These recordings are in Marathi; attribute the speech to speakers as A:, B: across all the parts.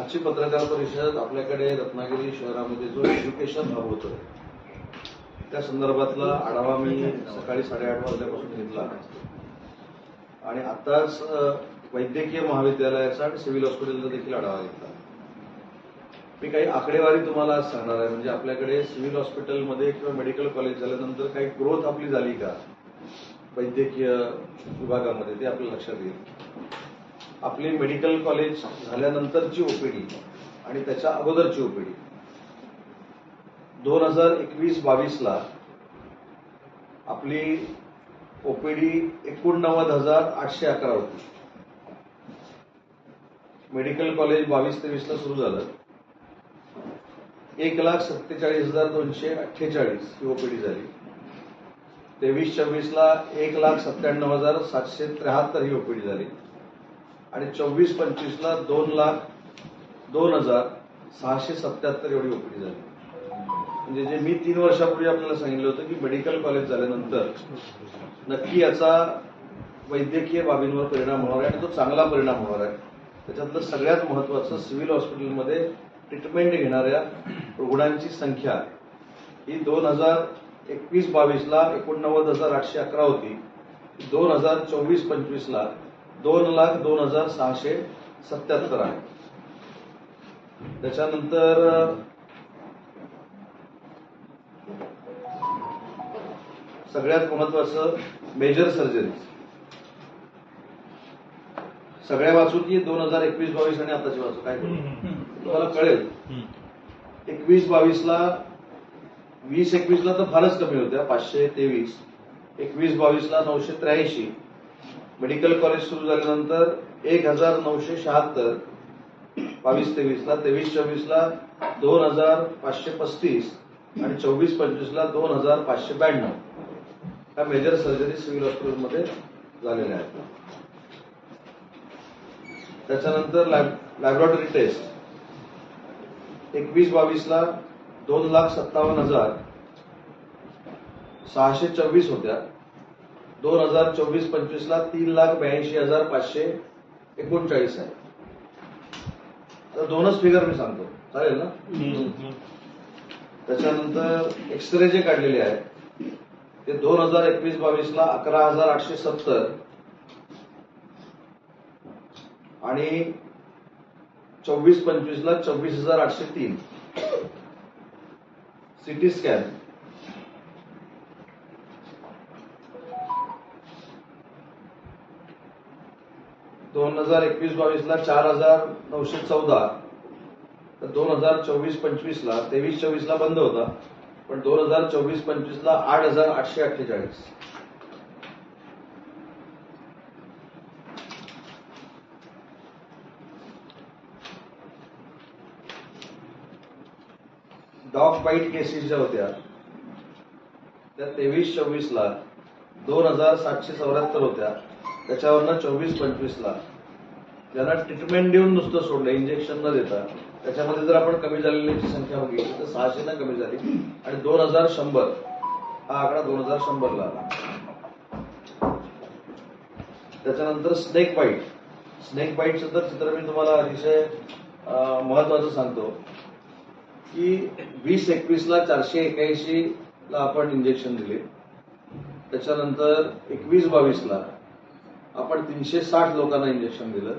A: आजची पत्रकार परिषद आपल्याकडे रत्नागिरी शहरामध्ये जो एज्युकेशन हब होतो त्या संदर्भातला आढावा मी सकाळी साडेआठ वाजल्यापासून घेतला. आणि आताच वैद्यकीय महाविद्यालयाचा आणि सिव्हिल हॉस्पिटलचा देखील आढावा घेतला. मी काही आकडेवारी तुम्हाला आज सांगणार आहे. म्हणजे आपल्याकडे सिव्हिल हॉस्पिटलमध्ये किंवा मेडिकल कॉलेज झाल्यानंतर काही ग्रोथ आपली झाली का? वैद्यकीय विभागामध्ये ते आपल्या लक्षात येईल. आपली मेडिकल कॉलेज झाल्यानंतरची ओपीडी आणि त्याच्या अगोदरची ओपीडी. दोन हजार एकवीस बावीसला आपली ओपीडी एकोणनव्वद हजार आठशे अकरा होती. मेडिकल कॉलेज बावीस तेवीसला सुरू झालं. एक लाख सत्तेचाळीस हजार दोनशे अठ्ठेचाळीस ही ओपीडी झाली. तेवीस चोवीसला एक लाख सत्त्याण्णव हजार सातशे त्र्याहत्तर ही ओपीडी झाली. आणि चोवीस पंचवीसला दोन लाख दोन हजार सहाशे सत्याहत्तर एवढी ओपीडी झाली. म्हणजे जे मी तीन वर्षापूर्वी आपल्याला सांगितलं होतं की मेडिकल कॉलेज झाल्यानंतर नक्की याचा वैद्यकीय बाबींवर परिणाम होणार आहे आणि तो चांगला परिणाम होणार आहे. त्याच्यातलं सगळ्यात महत्वाचं सिव्हिल हॉस्पिटलमध्ये ट्रीटमेंट घेणाऱ्या रुग्णांची संख्या ही दोन हजार एकवीस बावीसला एकोणनव्वद हजार आठशे अकरा होती. दोन हजार चोवीस पंचवीसला दोन लाख दोन हजार सहाशे सत्याहत्तर आहे. त्याच्यानंतर सगळ्यात महत्वाचं मेजर सर्जरीज सगळ्या वाचू की दोन हजार एकवीस बावीस आणि आताची वाचू काय तुम्हाला कळेल. एकवीस बावीसला वीस एकवीसला तर फारच कमी होत्या पाचशे तेवीस. एकवीस बावीसला नऊशे त्र्याऐंशी. मेडिकल कॉलेज सुरू झाल्यानंतर एक हजार नऊशे शहात्तर बावीस तेवीसला तेवीस चोवीसला दोन हजार पाचशे पस्तीस आणि चोवीस पंचवीसला दोन हजार पाचशे ब्याण्णव. ह्या मेजर सर्जरी सिव्हिल हॉस्पिटलमध्ये झालेल्या आहेत. त्याच्यानंतर लॅबोरेटरी टेस्ट एकवीस बावीसला दोन लाख सत्तावन्न हजार सहाशे चोवीस होत्या. दोन हजार चोवीस पंचवीसला तीन लाख ब्याऐंशी हजार पाचशे एकोणचाळीस आहे. तर दोनच फिगर मी सांगतो. चालेल ना? त्याच्यानंतर एक्सरे जे काढलेले आहेत ते दोन हजार एकवीस बावीसला अकरा हजार आठशे सत्तर आणि चोवीस पंचवीसला चोवीस हजार आठशे तीन. सिटी स्कॅन दोन हजार एकवीस बावीसला चार हजार नऊशे चौदा. तर दोन हजार चोवीस पंचवीसला तेवीस चोवीसला बंद होता. पण दोन हजार चोवीस पंचवीसला आठ हजार आठशे अठ्ठेचाळीस. डॉग बाईट केसेस ज्या होत्या. त्या तेवीस चोवीसला दोन हजार सातशे चौऱ्याहत्तर होत्या. त्याच्यावरनं चोवीस पंचवीसला ज्यांना ट्रीटमेंट देऊन नुसतं सोडलं इंजेक्शन न देता त्याच्यामध्ये जर आपण कमी झालेल्याची संख्या बघितली तर सहाशे ना कमी झाली. आणि दोन हजार शंभर हा आकडा दोन हजार शंभरला आला. त्याच्यानंतर स्नेक बाईट स्नेक बाईटचं तर चित्र मी तुम्हाला अतिशय महत्वाचं सांगतो की वीस एकवीसला चारशे एक्याऐंशी ला आपण इंजेक्शन दिले. त्याच्यानंतर एकवीस बावीसला आपण तीनशे साठ लोकांना इंजेक्शन दिलं.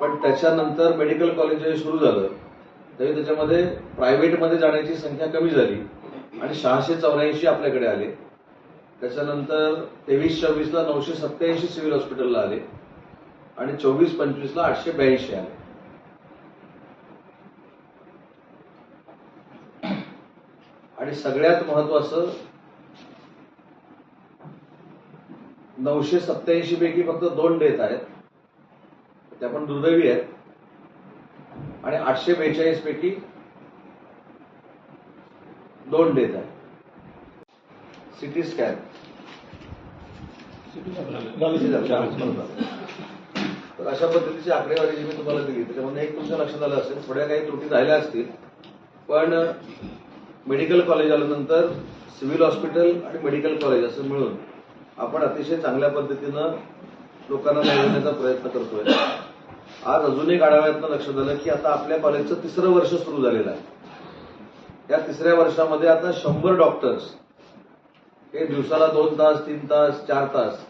A: पण त्याच्यानंतर मेडिकल कॉलेज जेव्हा सुरू झालं. तरी त्याच्यामध्ये प्रायव्हेटमध्ये जाण्याची संख्या कमी झाली. आणि सहाशे चौऱ्याऐंशी आपल्याकडे आले. त्याच्यानंतर तेवीस चोवीसला नऊशे सत्याऐंशी सिव्हिल हॉस्पिटलला आले. आणि चोवीस पंचवीसला आठशे ब्याऐंशी आले. आणि सगळ्यात महत्वाचं नऊशे सत्याऐंशी पैकी फक्त दोन डेथ आहेत. त्या पण दुर्दैवी आहेत. आणि आठशे बेचाळीस पैकी दोन डेथ आहेत. CT scan. तर अशा पद्धतीची आकडेवारी जी मी तुम्हाला दिली त्याच्यामध्ये एक तुमच्या लक्षात आलं असेल थोड्या काही त्रुटी राहिल्या असतील पण मेडिकल कॉलेज आल्यानंतर सिव्हिल हॉस्पिटल आणि मेडिकल कॉलेज असं मिळून आपण अतिशय चांगल्या पद्धतीनं लोकांना मिळवण्याचा प्रयत्न करतोय. आज अजून एक आढाव्यातनं लक्षात आलं की आता आपल्या कॉलेजचं तिसरं वर्ष सुरू झालेलं आहे. या तिसऱ्या वर्षामध्ये आता शंभर डॉक्टर्स हे दिवसाला दोन तास तीन तास चार तास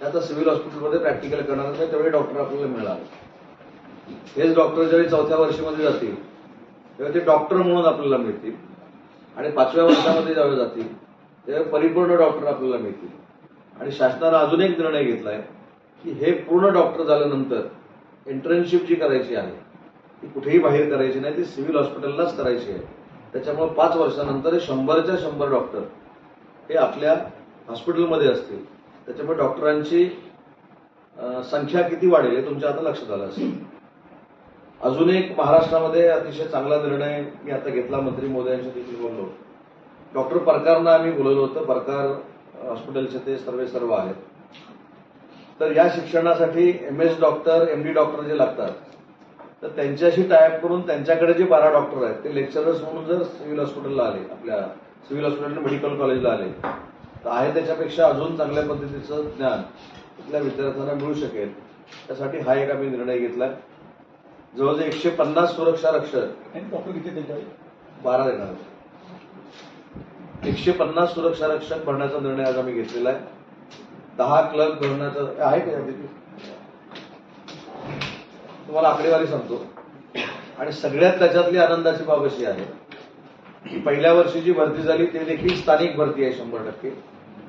A: हे आता सिव्हिल हॉस्पिटलमध्ये प्रॅक्टिकल करणार नाही तेवढे डॉक्टर आपल्याला मिळाले हेच डॉक्टर ज्यावेळी चौथ्या वर्षामध्ये जातील तेव्हा ते डॉक्टर म्हणून आपल्याला मिळतील. आणि पाचव्या वर्षामध्ये ज्यावेळी जातील तेव्हा परिपूर्ण डॉक्टर आपल्याला मिळतील. आणि शासनानं अजून एक निर्णय घेतलाय की हे पूर्ण डॉक्टर झाल्यानंतर इंटर्नशिप जी करायची आहे ती कुठेही बाहेर करायची नाही ती सिव्हिल हॉस्पिटललाच करायची आहे. त्याच्यामुळे पाच वर्षानंतर शंभरच्या शंभर डॉक्टर हे आपल्या हॉस्पिटलमध्ये असतील. त्याच्यामुळे डॉक्टरांची संख्या किती वाढेल हे तुमच्या आता लक्षात आलं असेल. अजून एक महाराष्ट्रामध्ये अतिशय चांगला निर्णय मी आता घेतला मंत्री मोदयांशी देखील बोललो. डॉक्टर परकारना आम्ही बोलवलं होतं परकार हॉस्पिटलचे ते सर्वे सर्व आहेत. तर या शिक्षणासाठी M S doctor M D doctor जे लागतात तर त्यांच्याशी टायअप करून त्यांच्याकडे जे बारा डॉक्टर आहेत ते लेक्चरर्स म्हणून जर सिव्हिल हॉस्पिटलला आले आपल्या सिव्हिल हॉस्पिटल मेडिकल कॉलेजला आले तर आहे त्याच्यापेक्षा अजून चांगल्या पद्धतीचं ज्ञान तिथल्या विद्यार्थ्यांना मिळू शकेल. त्यासाठी हा एक आम्ही निर्णय घेतला जवळजवळ एकशे पन्नास सुरक्षा रक्षक बारा देणार. एकशे पन्नास सुरक्षा रक्षक भरण्याचा निर्णय आज आम्ही घेतलेला आहे. दहा क्लर्क भरण्याचा आहे का तुम्हाला आकडेवारी सांगतो. आणि सगळ्यात त्याच्यातली आनंदाची बाब अशी आहे की पहिल्या वर्षी जी भरती झाली ते देखील स्थानिक भरती आहे शंभर टक्के.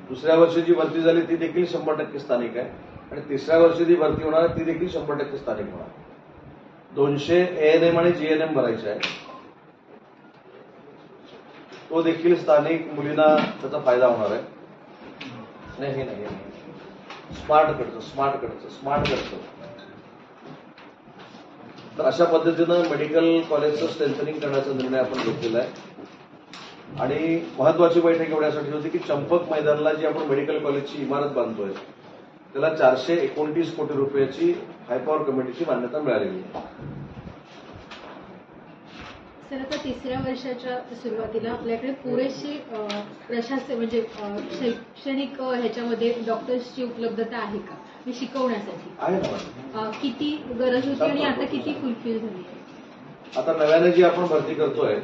A: दुसऱ्या वर्षी जी भरती झाली ती देखील शंभर टक्के स्थानिक आहे. आणि तिसऱ्या वर्षी जी भरती होणार आहे ती देखील शंभर टक्के स्थानिक होणार दोनशे एएनएम आणि जीएनएम भरायचे आहे. तो देखील स्थानिक मुलींना त्याचा फायदा होणार आहे. नाही हे नाही स्मार्ट कडचं स्मार्ट कडचं स्मार्ट कडचं तर अशा पद्धतीनं मेडिकल कॉलेजचं स्ट्रेंथनिंग करण्याचा निर्णय आपण घेतलेला आहे. आणि महत्वाची बैठक एवढ्यासाठी होती की चंपक मैदानाला जी आपण मेडिकल कॉलेजची इमारत बांधतोय त्याला चारशे एकोणतीस कोटी रुपयाची हायपॉवर कमिटीची मान्यता मिळालेली आहे.
B: सर आता तिसऱ्या वर्षाच्या सुरुवातीला आपल्याकडे पुरेशी अ, प्रशासन म्हणजे शैक्षणिक ह्याच्यामध्ये डॉक्टर्सची उपलब्धता आहे का? म्हणजे शिकवण्यासाठी. किती गरज होती आणि आता किती फुलफिल झाली
A: आता नव्याने जी आपण भरती करतोय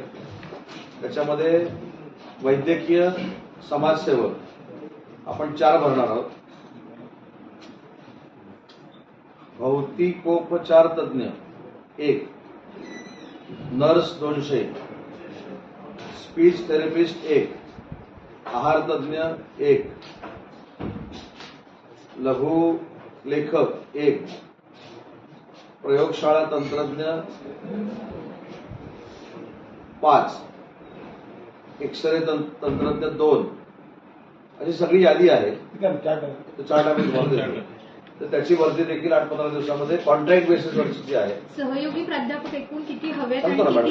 A: त्याच्यामध्ये वैद्यकीय समाजसेवक आपण चार भरणार आहोत. भौतिकोपचार तज्ज्ञ एक. नर्स दोनशे. स्पीच थेरपिस्ट एक. आहार तज्ज्ञ एक. लघु लेखक एक. प्रयोगशाळा तंत्रज्ञ पाच. एक्सरे तंत्र- तंत्रज्ञ दोन. अशी सगळी यादी आहे. चार्ट आम्ही. तर त्याची भरती देखील आठ पंधरा दिवसामध्ये कॉन्ट्रॅक्ट बेसिसवरची जी आहे.
B: सहयोगी प्राध्यापक एकूण किती हवेत
A: सांगतो ना मॅडम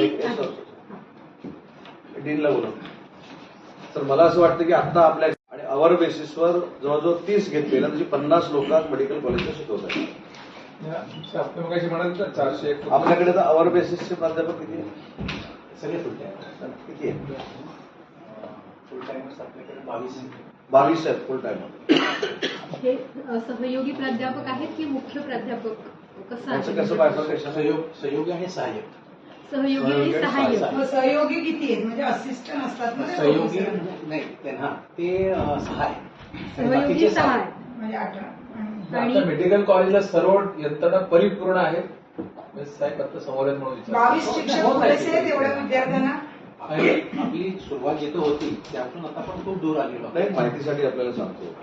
A: तर मला असं वाटतं की आता आपल्या आणि अवर बेसिसवर जवळजवळ तीस घेतलेल्या म्हणजे पन्नास लोकांना मेडिकल कॉलेजला शिकवत आहेत
C: या, सर, आपण मगाशी म्हणाल तर चारशे एक
A: आपल्याकडे तर अवर बेसिसचे प्राध्यापक किती आहे?
D: सगळे फुल टाइम
A: किती आहे
D: फुल टाइमच आपल्याकडे बावीस
A: बावीस आहेत फुल टाइम
B: हे सहयोगी प्राध्यापक आहेत की मुख्य प्राध्यापक? कसं
D: सहयोग सहयोगी आणि सहाय्यक.
B: सहयोगी आणि
A: सहयोगी
B: सहाय्यक.
E: किती आहेत? म्हणजे असिस्टंट असतात
D: सहयोगी? नाही ते हा ते
B: सहयोगी सहा
D: सहाय.
B: आहेत.
E: म्हणजे अठरा
C: आता मेडिकल कॉलेजला सर्व यंत्रणा परिपूर्ण आहे म्हणजे साहेब आता समोर आहेत म्हणून.
E: बावीस शिक्षक पुरेसे आहेत एवढ्या विद्यार्थ्यांना?
D: आपली सुरुवात जिथं होती त्यातून आता आपण खूप दूर आलेलो.
A: माहितीसाठी आपल्याला सांगतो.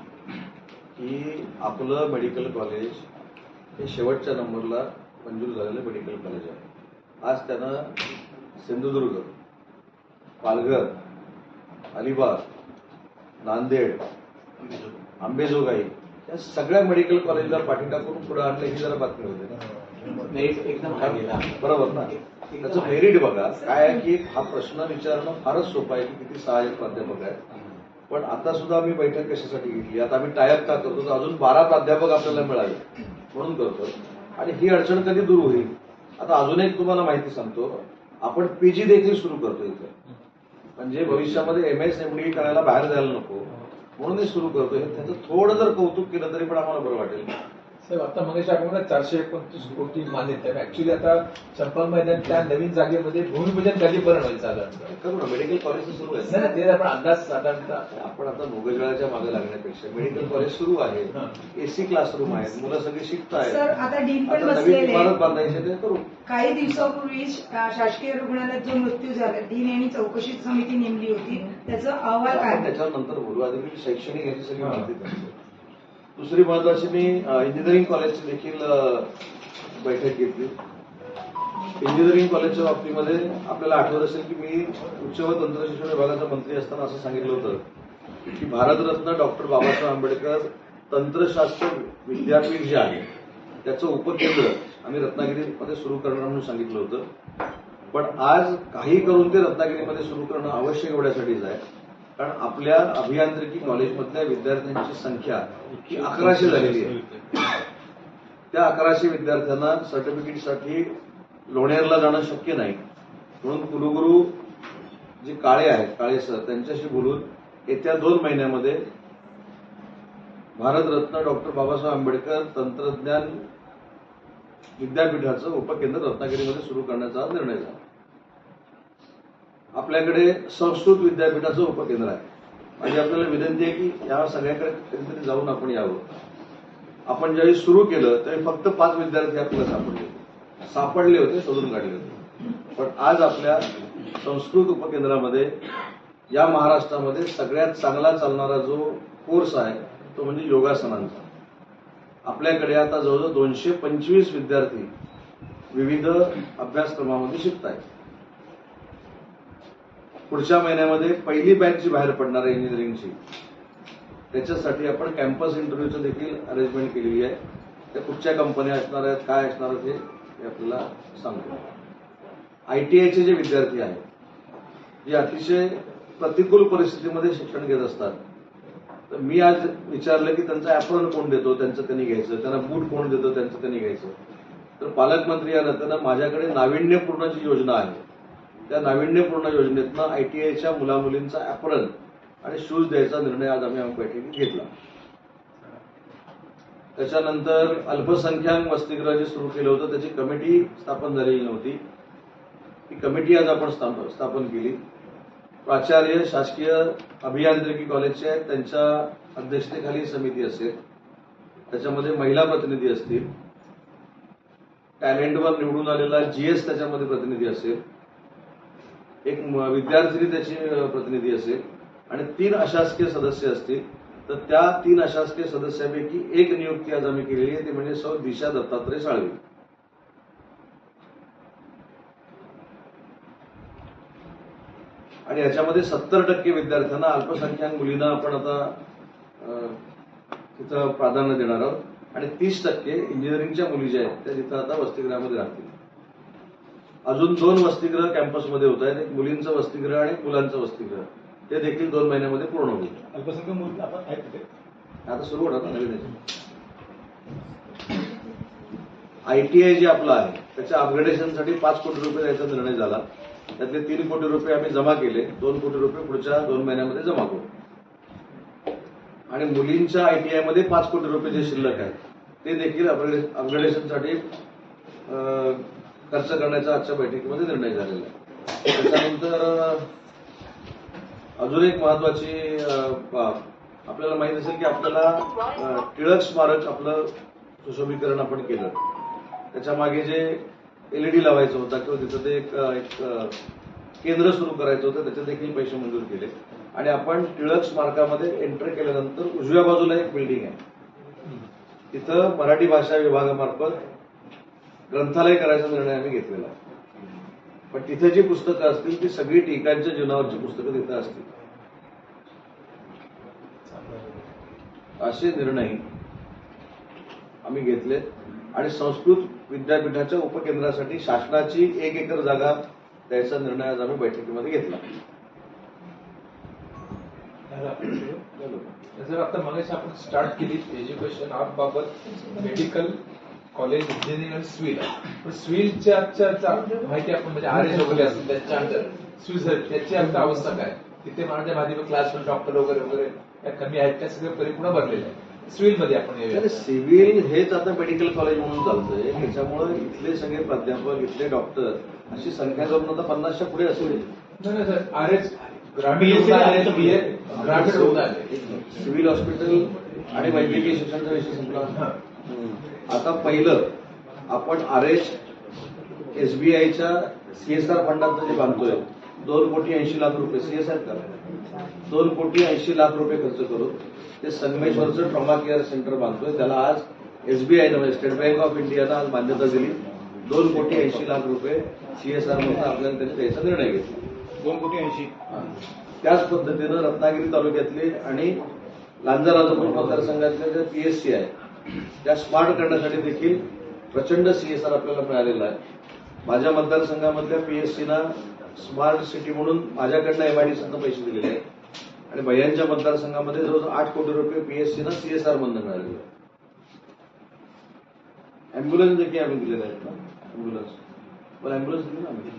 A: की आपलं मेडिकल कॉलेज हे शेवटच्या नंबरला मंजूर झालेलं मेडिकल कॉलेज आहे. आज त्यानं सिंधुदुर्ग पालघर अलिबाग नांदेड आंबेजोगाई या सगळ्या मेडिकल कॉलेजला पाठी टाकून पुढे आणलं ही जरा बातमी होते. ना बरोबर ना? त्याचं मेरिट बघा. काय आहे की हा प्रश्न विचारणं फारच सोपं आहे की किती सहाय्यक प्राध्यापक आहेत. पण आता सुद्धा आम्ही बैठक कशासाठी घेतली? आता आम्ही टायप का करतो? तर अजून बारा प्राध्यापक आपल्याला मिळाले. म्हणून करतो आणि ही अडचण कधी दूर होईल? आता अजून एक तुम्हाला माहिती सांगतो. आपण पीजी देखील सुरू करतो इथे. म्हणजे भविष्यामध्ये एम एस एम डी करायला बाहेर जायला नको. म्हणून हे सुरू करतो हे त्याचं थोडं जर कौतुक केलं तरी पण आम्हाला बरं वाटेल.
C: साहेब आता मग आपण चारशे एकोणतीस कोटी मान्यता ऍक्च्युली आता चंपल मैदान त्या नवीन जागेमध्ये भूमिपूजन कधीपर्यंत होईल साधारणतः
A: करू ना मेडिकल कॉलेज सुरू आहे.
C: नाही ना, ते आपण अंदाज साधारणतः
A: आपण आता भोगजळाच्या मागे लागण्यापेक्षा मेडिकल कॉलेज सुरू आहे.
C: हा.
A: एसी क्लासरूम आहेत मुलं सगळी शिकत
E: सर आता डीन पण बसलेले
A: इमारत
E: आहेत.
A: बांधायची ते करू.
E: काही दिवसापूर्वी शासकीय रुग्णालयात जो मृत्यू झाला डीन यांनी चौकशी समिती नेमली होती. त्याचा अहवाल काय
A: त्याच्यावर नंतर बोलू. आधी मी शैक्षणिक याची सगळी माहिती. दुसरी महत्वाची मी इंजिनिअरिंग कॉलेजची देखील बैठक घेतली. इंजिनिअरिंग कॉलेजच्या बाबतीमध्ये आपल्याला आठवत असेल की मी उच्च व तंत्रशिक्षण विभागाचा मंत्री असताना असं सांगितलं होतं की भारतरत्न डॉक्टर बाबासाहेब आंबेडकर तंत्रशास्त्र विद्यापीठ जे आहे त्याचं उपकेंद्र आम्ही रत्नागिरीमध्ये सुरू करणार म्हणून सांगितलं होतं. पण आज काही करून ते रत्नागिरीमध्ये सुरू करणं आवश्यक एवढ्यासाठीच आहे. कारण आपल्या अभियांत्रिकी कॉलेजमधल्या विद्यार्थ्यांची संख्या ही अकराशे झालेली आहे. त्या अकराशे विद्यार्थ्यांना सर्टिफिकेटसाठी लोणेरला जाणं शक्य नाही. म्हणून कुलगुरू जे काळे आहेत काळे सर त्यांच्याशी बोलून येत्या दोन महिन्यामध्ये भारतरत्न डॉक्टर बाबासाहेब आंबेडकर तंत्रज्ञान विद्यापीठाचं उपकेंद्र रत्नागिरीमध्ये सुरू करण्याचा निर्णय झाला. आपल्याकडे संस्कृत विद्यापीठाचं उपकेंद्र आहे. माझी आपल्याला विनंती आहे की या सगळ्याकडे कधीतरी जाऊन आपण यावं. आपण ज्यावेळी सुरू केलं त्यावेळी फक्त पाच विद्यार्थी आपल्याला सापडले सापडले होते शोधून काढले होते. पण आज आपल्या संस्कृत उपकेंद्रामध्ये या महाराष्ट्रामध्ये सगळ्यात चांगला चालणारा जो कोर्स आहे तो म्हणजे योगासनांचा. आपल्याकडे आता जवळजवळ दोनशे पंचवीस विद्यार्थी विविध अभ्यासक्रमामध्ये शिकत आहेत पुढच्या महिन्यामध्ये पहिली बॅच जी बाहेर पडणार आहे इंजिनिअरिंगची त्याच्यासाठी आपण कॅम्पस इंटरव्ह्यूचं देखील अरेंजमेंट केलेली आहे. त्या कुठच्या कंपन्या असणार आहेत काय असणार आहेत हे आपल्याला सांगतो. आय टी आयचे जे विद्यार्थी आहेत जे अतिशय प्रतिकूल परिस्थितीमध्ये शिक्षण घेत असतात तर मी आज विचारलं की त्यांचं ॲप्रन कोण देतो त्यांचं त्यांनी घ्यायचं त्यांना बूट कोण देतो त्यांचं त्यांनी घ्यायचं. तर पालकमंत्री या नात्यानं माझ्याकडे नाविन्यपूर्ण जी योजना आहे त्या नाविन्यपूर्ण योजनेतनं आय टी आयच्या मुलामुलींचा ॲप्रन आणि शूज द्यायचा निर्णय आज आम्ही बैठकीत घेतला. त्याच्यानंतर अल्पसंख्याक वसतिगृह जे सुरू केलं होतं. त्याची कमिटी स्थापन झालेली नव्हती. ती कमिटी आज आपण स्थाप- स्थापन केली. प्राचार्य शासकीय अभियांत्रिकी कॉलेजचे आहेत त्यांच्या अध्यक्षतेखाली समिती असेल. त्याच्यामध्ये महिला प्रतिनिधी असतील. टॅलेंटवर निवडून आलेला जीएस त्याच्यामध्ये प्रतिनिधी असेल. एक विद्यार्थिनी त्याची प्रतिनिधी असेल आणि तीन अशासकीय सदस्य असतील तर त्या तीन अशासकीय सदस्यापैकी एक नियुक्ती आज आम्ही केलेली आहे ती म्हणजे सौ दिशा दत्तात्रय साळवी. आणि याच्यामध्ये सत्तर टक्के विद्यार्थ्यांना अल्पसंख्याक मुलींना आपण आता तिथं प्राधान्य देणार आहोत. आणि तीस टक्के इंजिनिअरिंगच्या मुली ज्या आहेत त्या तिथं आता वसतिगृहामध्ये राहतील. अजून दोन वसतिगृह कॅम्पसमध्ये होत आहेत. एक मुलींचं वसतिगृह आणि एक मुलांचं वसतिगृह. ते देखील दोन महिन्यामध्ये पूर्ण होईल
F: अल्पसंख्याक मुली आपण आहेत तिथे?
A: आता सुरू होणार नवीन आय टी आय जे आपलं आहे त्याच्या अपग्रेडेशनसाठी पाच कोटी रुपये द्यायचा निर्णय झाला. त्यातले तीन कोटी रुपये आम्ही जमा केले. दोन कोटी रुपये पुढच्या दोन महिन्यामध्ये जमा करू. आणि मुलींच्या आय टी आयमध्ये पाच कोटी रुपये जे शिल्लक आहेत ते देखील अपग्रेडे- अपग्रेडेशनसाठी खर्च करण्याचा आजच्या बैठकीमध्ये निर्णय झालेला आहे. त्याच्यानंतर अजून एक महत्वाची बाब. आपल्याला माहीत असेल की आपल्याला टिळक स्मारक आपलं सुशोभीकरण आपण केलं. त्याच्यामागे जे एलईडी लावायचं होता किंवा तिथं ते एक एक केंद्र सुरू करायचं होतं त्याचे देखील पैसे मंजूर केले. आणि आपण टिळक स्मारकामध्ये एंटर केल्यानंतर उजव्या बाजूला एक बिल्डिंग आहे. तिथं मराठी भाषा विभागामार्फत ग्रंथालय करायचा निर्णय आम्ही घेतलेला आहे. पण तिथे जी पुस्तकं असतील ती सगळी टीकांच्या जीवनावरची पुस्तकं तिथं असतील. असे निर्णय आम्ही घेतले. आणि संस्कृत विद्यापीठाच्या उपकेंद्रासाठी शासनाची एक एकर जागा द्यायचा निर्णय आज आम्ही बैठकीमध्ये घेतला.
C: सर आता मगाशी आपण स्टार्ट केली एज्युकेशन आर्ट बाबत मेडिकल कॉलेज इंजिनिअरिंग आणि स्विल. पण स्विलच्या आजच्या माहिती आपण म्हणजे आर एस वगैरे असतील त्याच्या अंडर स्विझर त्याची आता अवस्था काय? तिथे माझ्या माध्यमिक क्लास डॉक्टर वगैरे वगैरे त्या कमी आहेत त्या सगळे परिपूर्ण भरलेले आहेत. सिव्हिलमध्ये आपण
A: सिव्हिल हेच आता मेडिकल कॉलेज म्हणून चालतंय. त्याच्यामुळे इथले सगळे प्राध्यापक इथले डॉक्टर अशी संख्या करून आता पन्नासच्या पुढे असेल
C: नाही नाही, सर आर एच ग्रामीण ग्रामीण
A: सिव्हिल हॉस्पिटल आणि वैद्यकीय शिक्षणाचा विषय संपला. आता पहिलं आपण आर एच एसबीआयच्या सीएसआर फंडात जे बांधतोय दोन कोटी ऐंशी लाख रुपये सीएसआर का दोन कोटी ऐंशी लाख रुपये खर्च करून ते संगमेश्वरचं ट्रॉमा केअर सेंटर बांधतोय. त्याला आज एसबीआयनं म्हणजे स्टेट बँक ऑफ इंडियानं आज मान्यता दिली. दोन कोटी ऐंशी लाख रुपये सीएसआर मधून आपल्याला त्यांनी द्यायचा निर्णय घेतला.
F: दोन कोटी ऐंशी.
A: त्याच पद्धतीनं रत्नागिरी तालुक्यातले आणि लांजाराजपूर मतदारसंघातल्या ज्या पीएससी आहे त्या स्मार्ट करण्यासाठी देखील प्रचंड सीएसआर आपल्याला मिळालेला आहे. माझ्या मतदारसंघामधल्या पीएससीना स्मार्ट सिटी म्हणून माझ्याकडनं एमआयडीसीनं पैसे दिलेले आहेत. आणि भैयांच्या मतदारसंघामध्ये जवळजवळ आठ कोटी रुपये पीएससीनं सीएसआर मधनं मिळालेले आहेत. अँब्युलन्स देखील आम्ही दिलेले आहेत ना? अँब्युलन्स पण अँब्युलन्स दिली ना आम्ही?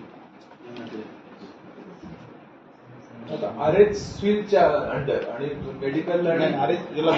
C: आता आर एच सिव्हिलच्या अंडर आणि मेडिकल आणि
F: अरे जिल्हा